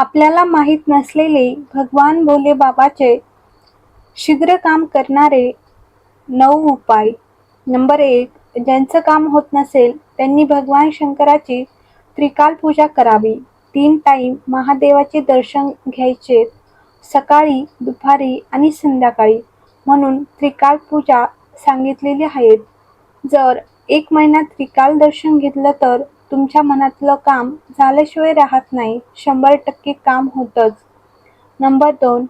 आपल्याला माहीत नसलेले भगवान भोले बाबाचे शीघ्र काम करणारे नऊ उपाय. नंबर एक ज्यांचं काम होत नसेल त्यांनी भगवान शंकराची त्रिकाल पूजा करावी. तीन टाईम महादेवाचे दर्शन घ्यायचे सकाळी दुपारी आणि संध्याकाळी. म्हणून त्रिकाल पूजा सांगितलेली आहेत. जर एक महिना त्रिकाल दर्शन घेतलं तर तुमच्या मनातलं काम झाल्याशिवाय राहत नाही. शंभर टक्के काम होतंच. नंबर दोन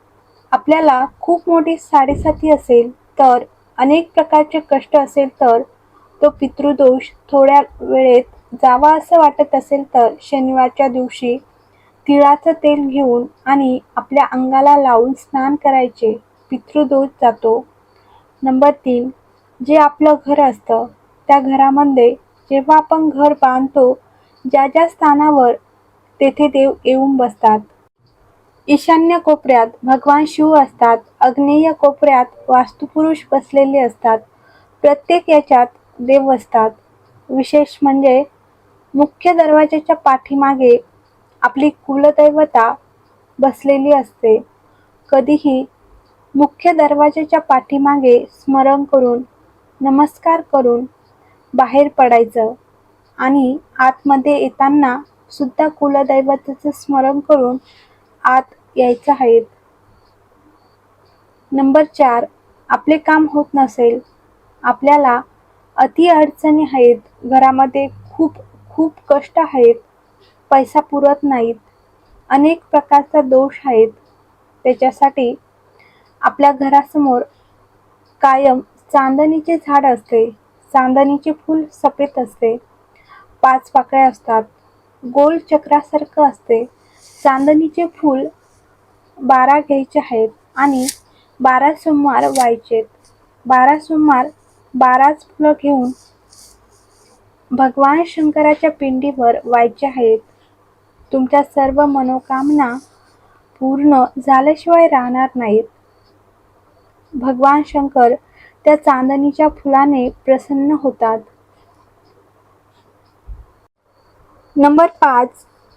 आपल्याला खूप मोठी साडेसाती असेल तर अनेक प्रकारचे कष्ट असेल तर तो पितृदोष थोड्या वेळेत जावा असं वाटत असेल तर शनिवारच्या दिवशी तिळाचं तेल घेऊन आणि आपल्या अंगाला लावून स्नान करायचे. पितृदोष जातो. नंबर तीन जे आपलं घर असतं त्या घरामध्ये जेव्हा आपण घर बांधतो ज्या ज्या स्थानावर तेथे देव येऊन बसतात. ईशान्य कोपऱ्यात भगवान शिव असतात आग्नेय कोपऱ्यात वास्तुपुरुष बसलेले असतात प्रत्येक याच्यात देव असतात. विशेष म्हणजे मुख्य दरवाजाच्या पाठीमागे आपली कुलदैवता बसलेली असते. कधीही मुख्य दरवाजाच्या पाठीमागे स्मरण करून नमस्कार करून बाहेर पडायचं. आणि आतमध्ये येताना सुद्धा कुलदैवताचं स्मरण करून आत यायचं आहे नंबर चार आपले काम होत नसेल. आपल्याला अति अडचणी आहेत. घरामध्ये खूप खूप कष्ट आहेत. पैसा पुरत नाहीत. अनेक प्रकारचा दोष आहेत. त्याच्यासाठी आपल्या घरासमोर कायम चांदणीचे झाड असते. चांदणीचे फूल सफेद असते. पाच पाकळ्या असतात. गोल चक्रासारखं असते. चांदणीचे फूल बारा घ्यायचे आहेत आणि बारा सोमवार व्हायचेत बारा सोमवार बाराच फुलं घेऊन भगवान शंकराच्या पिंडीवर व्हायचे आहेत. तुमच्या सर्व मनोकामना पूर्ण झाल्याशिवाय राहणार नाहीत. भगवान शंकर त्या चांदणीच्या फुलाने प्रसन्न होतात. नंबर पाच.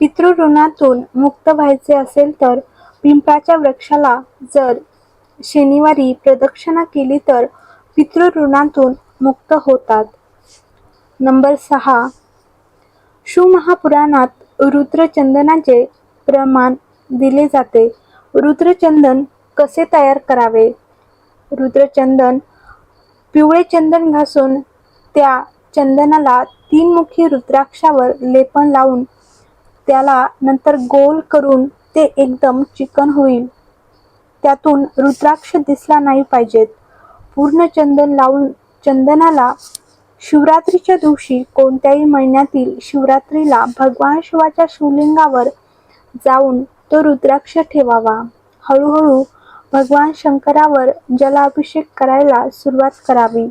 पितृऋणातून मुक्त व्हायचे असेल तर पिंपळाच्या वृक्षाला जर शनिवारी प्रदक्षिणा केली तर पितृऋणातून मुक्त होतात. नंबर सहा. शिवमहापुराणात रुद्रचंदनाचे प्रमाण दिले जाते. रुद्रचंदन कसे तयार करावे? रुद्रचंदन पिवळे चंदन घासून त्या चंदनाला तीन मुखी रुद्राक्षावर लेपन लावून त्याला नंतर गोल करून ते एकदम चिकन होईल. त्यातून रुद्राक्ष दिसला नाही पाहिजेत. पूर्ण चंदन लावून चंदनाला शिवरात्रीच्या दिवशी कोणत्याही महिन्यातील शिवरात्रीला भगवान शिवाच्या शिवलिंगावर जाऊन तो रुद्राक्ष ठेवावा. हळूहळू भगवान शंकरावर जलाभिषेक करायला सुरुवात करावी.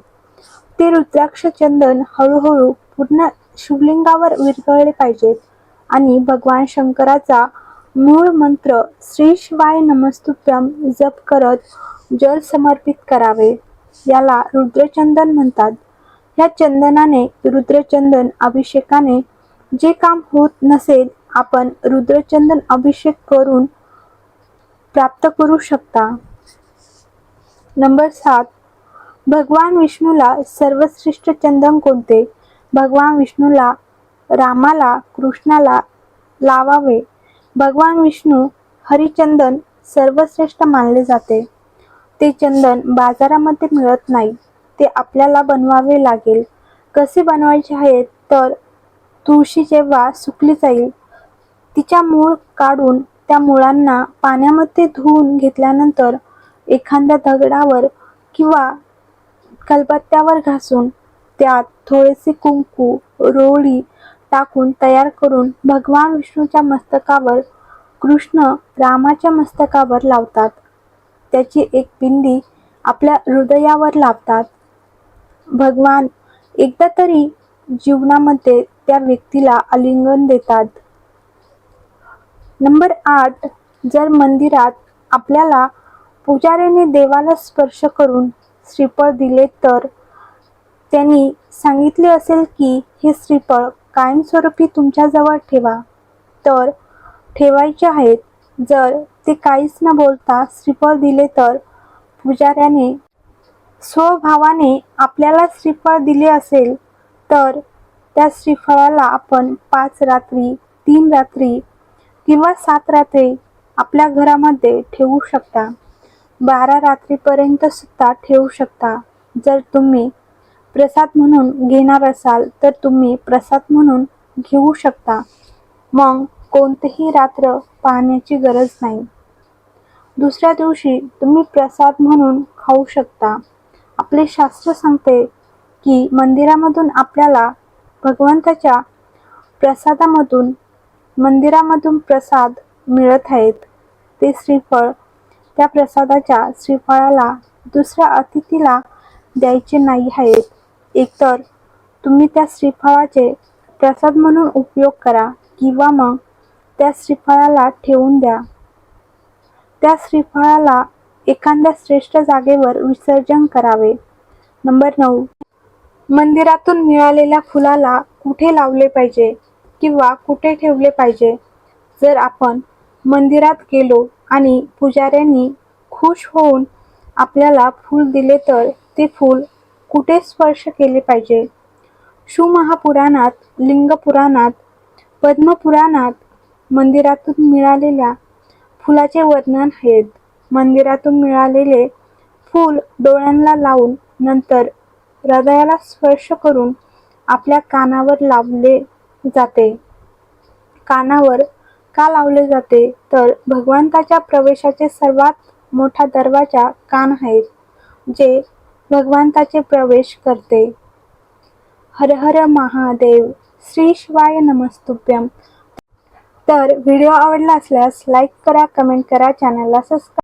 ते रुद्राक्ष चंदन हळूहळू पूर्ण शिवलिंगावर विरघळले पाहिजेत आणि भगवान शंकराचा मूळ मंत्र श्री शिवाय नमस्तुभ्यम जप करत जल समर्पित करावे. याला रुद्रचंदन म्हणतात. या चंदनाने रुद्रचंदन अभिषेकाने जे काम होत नसेल आपण रुद्रचंदन अभिषेक करून प्राप्त करू शकता. नंबर सात. भगवान विष्णूला सर्वश्रेष्ठ चंदन कोणते? भगवान विष्णूला रामाला कृष्णाला लावावे. भगवान विष्णू हरिचंदन सर्वश्रेष्ठ मानले जाते. ते चंदन बाजारामध्ये मिळत नाही. ते आपल्याला बनवावे लागेल. कसे बनवायचे आहे तर तुळशी जेव्हा सुकली जाईल तिच्या मूळ काढून त्या मुळांना पाण्यामध्ये धुवून घेतल्यानंतर एखाद्या दगडावर किंवा कलबत्त्यावर घासून त्यात थोडेसे कुंकू रोळी टाकून तयार करून भगवान विष्णूच्या मस्तकावर कृष्ण रामाच्या मस्तकावर लावतात. त्याची एक बिंदी आपल्या हृदयावर लावतात. भगवान एकदा तरी जीवनामध्ये त्या व्यक्तीला आलिंगन देतात. नंबर आठ जर मंदिरात आपल्याला पुजाऱ्याने देवाला स्पर्श करून श्रीफळ दिले तर त्यांनी सांगितले असेल की हे श्रीफळ कायमस्वरूपी तुमच्याजवळ ठेवा. तर ठेवायचे आहेत. जर ते काहीच न बोलता श्रीफळ दिले तर पुजाऱ्याने स्वभावाने आपल्याला श्रीफळ दिले असेल तर त्या श्रीफळाला आपण पाच रात्री तीन रात्री किंवा सात रात्री आपल्या घरामध्ये ठेवू शकता. बारा रात्रीपर्यंत सुद्धा ठेवू शकता. जर तुम्ही प्रसाद म्हणून घेणार असाल तर तुम्ही प्रसाद म्हणून घेऊ शकता. मग कोणतीही रात्र पाहण्याची गरज नाही. दुसऱ्या दिवशी तुम्ही प्रसाद म्हणून खाऊ शकता. आपले शास्त्र सांगते की मंदिरामधून आपल्याला भगवंताच्या प्रसादामधून मंदिरामधून प्रसाद मिळत आहेत. ते श्रीफळ त्या प्रसादाच्या श्रीफळाला दुसऱ्या अतिथीला द्यायचे नाही आहेत. एकतर तुम्ही त्या श्रीफळाचे प्रसाद म्हणून उपयोग करा किंवा मग त्या श्रीफळाला ठेवून द्या. त्या श्रीफळाला एखाद्या श्रेष्ठ जागेवर विसर्जन करावे. नंबर नऊ. मंदिरातून मिळालेल्या फुलाला कुठे लावले पाहिजे? किंवा कुठे ठेवले पाहिजे? जर आपण मंदिरात गेलो आणि पुजाऱ्यांनी खुश होऊन आपल्याला फूल दिले तर ते फूल कुठे स्पर्श केले पाहिजे? शिवमहापुराणात लिंगपुराणात पद्मपुराणात मंदिरातून मिळालेल्या फुलाचे वर्णन आहेत. मंदिरातून मिळालेले फूल डोळ्यांना लावून नंतर हृदयाला स्पर्श करून आपल्या कानावर लावले जाते. कानावर का लावले जाते? तर भगवंताच्या प्रवेशाचे सर्वात मोठा दरवाजा कान आहेत जे भगवंताचे प्रवेश करते. हर हर महादेव श्री शिवाय नमस्तुभ्यम तर व्हिडिओ आवडला असल्यास लाईक करा कमेंट करा चॅनलला सबस्क्राईब